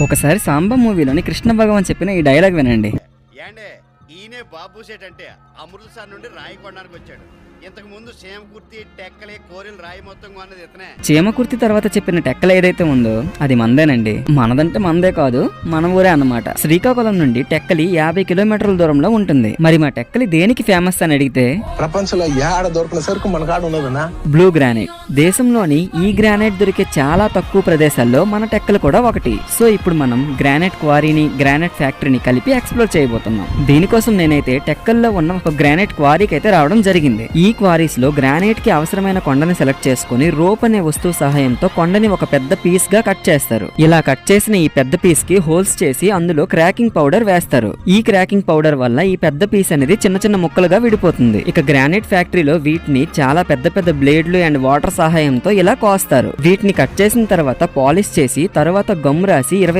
ఒకసారి సాంబ మూవీలోని కృష్ణ భగవాన్ చెప్పిన ఈ డైలాగ్ వినండి. ఏండే ఈయనే బాబు సేట్ అంటే అమృత్సర్ నుండి రాయకొండానికి వచ్చాడు. ఇంతకు ముందు సేమ కుర్తి టెక్కలే కోరిల రాయి మొత్తం కొన్నది ఇతనే. చీమకుర్తి తర్వాత చెప్పిన టెక్కలు ఏదైతే ఉందో అది మందేనండి. మనదంటే మందే కాదు మన ఊరే అన్నమాట. శ్రీకాకుళం నుండి టెక్కలి యాభై కిలోమీటర్ల దూరంలో ఉంటుంది. మరి మా టెక్కలి దేనికి ఫేమస్ అని అడిగితే ప్రపంచంలో ఏడ దొరికిన సరుకు మన కాడ ఉన్నదన్నా? బ్లూ గ్రానైట్ దేశంలోని ఈ గ్రానైట్ దొరికే చాలా తక్కువ ప్రదేశాల్లో మన టెక్కలు కూడా ఒకటి. సో ఇప్పుడు మనం గ్రానైట్ క్వారీని గ్రానైట్ ఫ్యాక్టరీని కలిపి ఎక్స్ప్లోర్ చేయబోతున్నాం. దీనికోసం నేనైతే టెక్కల్లో ఉన్న ఒక గ్రానైట్ క్వారీకి అయితే రావడం జరిగింది. ఈ క్వారీస్లో గ్రానైట్కి అవసరమైన కొండని సెలెక్ట్ చేసుకుని రోప్ అనే వస్తువు సహాయంతో కొండని ఒక పెద్ద పీస్గా కట్ చేస్తారు. ఇలా కట్ చేసిన ఈ పెద్ద పీస్కి హోల్స్ చేసి అందులో క్రాకింగ్ పౌడర్ వేస్తారు. ఈ క్రాకింగ్ పౌడర్ వల్ల ఈ పెద్ద పీస్ అనేది చిన్న చిన్న ముక్కలుగా విడిపోతుంది. ఇక గ్రానైట్ ఫ్యాక్టరీలో వీటిని చాలా పెద్ద పెద్ద బ్లేడ్లు అండ్ వాటర్ సహాయంతో ఇలా కోస్తారు. వీటిని కట్ చేసిన తర్వాత పాలిష్ చేసి తర్వాత గమ్ రాసి ఇరవై